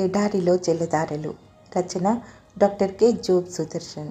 ఎడారిలో జలధారలు. రచన డాక్టర్ కె. జోబ్ సుదర్శన్.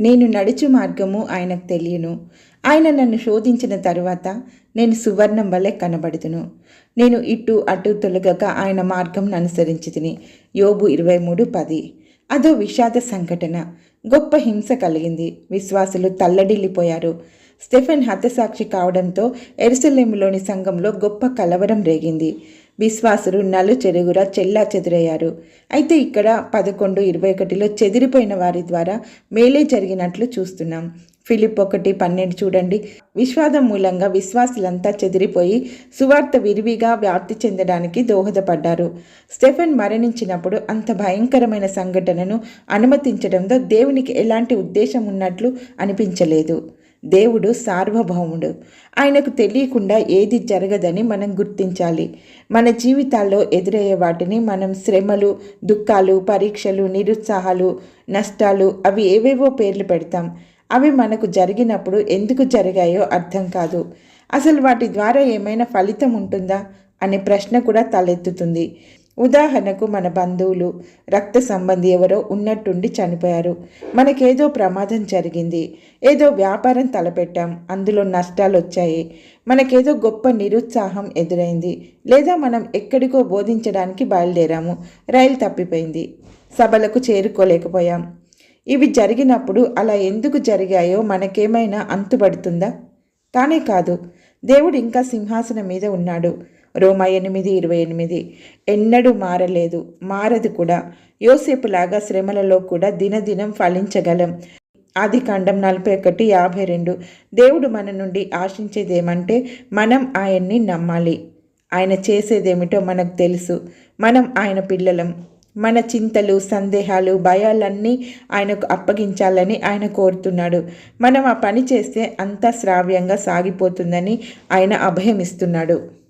నేను నడుచు మార్గము ఆయనకు తెలియను. ఆయన నన్ను శోధించిన తరువాత నేను సువర్ణం వలె కనబడుతును. నేను ఇటు అటు తొలగక ఆయన మార్గం అనుసరించి తిని యోబు ఇరవై మూడు పది. అదో విషాద సంఘటన. గొప్ప హింస కలిగింది. విశ్వాసులు తల్లడిల్లిపోయారు. స్టెఫెన్ హతసాక్షి కావడంతో ఎరుసలేములోని సంఘంలో గొప్ప కలవరం రేగింది. విశ్వాసులు నలు చెరుగురా చెల్లా చెదురయ్యారు. అయితే ఇక్కడ పదకొండు ఇరవై ఒకటిలో చెదిరిపోయిన వారి ద్వారా మేలే జరిగినట్లు చూస్తున్నాం. ఫిలిప్ ఒకటి పన్నెండు చూడండి. విశ్వాసం మూలంగా విశ్వాసులంతా చెదిరిపోయి సువార్త విరివిగా వ్యాప్తి చెందడానికి దోహదపడ్డారు. స్టెఫెన్ మరణించినప్పుడు అంత భయంకరమైన సంఘటనను అనుమతించడంతో దేవునికి ఎలాంటి ఉద్దేశం ఉన్నట్లు అనిపించలేదు. దేవుడు సార్వభౌముడు. ఆయనకు తెలియకుండా ఏది జరగదని మనం గుర్తించాలి. మన జీవితాల్లో ఎదురయ్యే వాటిని మనం శ్రమలు దుఃఖాలు పరీక్షలు నిరుత్సాహాలు నష్టాలు అవి ఏవేవో పేర్లు పెడతాం. అవి మనకు జరిగినప్పుడు ఎందుకు జరిగాయో అర్థం కాదు. అసలు వాటి ద్వారా ఏమైనా ఫలితం ఉంటుందా? అనే ప్రశ్న కూడా తలెత్తుతుంది. ఉదాహరణకు మన బంధువులు రక్త సంబంధి ఎవరో ఉన్నట్టుండి చనిపోయారు. మనకేదో ప్రమాదం జరిగింది. ఏదో వ్యాపారం తలపెట్టాం. అందులో నష్టాలు వచ్చాయి మనకేదో గొప్ప నిరుత్సాహం ఎదురైంది. లేదా మనం ఎక్కడికో బోధించడానికి బయలుదేరాము. రైలు తప్పిపోయింది. సభలకు చేరుకోలేకపోయాం. ఇవి జరిగినప్పుడు అలా ఎందుకు జరిగాయో మనకేమైనా అంతుపడుతుందా కానే కాదు దేవుడు ఇంకా సింహాసనం మీద ఉన్నాడు. రోమా ఎనిమిది ఇరవై ఎనిమిది. ఎన్నడూ మారలేదు మారదు కూడా. యోసేపులాగా శ్రమలలో కూడా దినదినం ఫలించగలం. ఆది కాండం నలభై ఒకటి యాభై రెండు. దేవుడు మన నుండి ఆశించేదేమంటే మనం ఆయన్ని నమ్మాలి. ఆయన చేసేదేమిటో మనకు తెలుసు. మనం ఆయన పిల్లలం. మన చింతలు సందేహాలు భయాలన్నీ ఆయనకు అప్పగించాలని ఆయన కోరుతున్నాడు. మనం ఆ పని చేస్తే అంతా శ్రావ్యంగా సాగిపోతుందని ఆయన అభయమిస్తున్నాడు.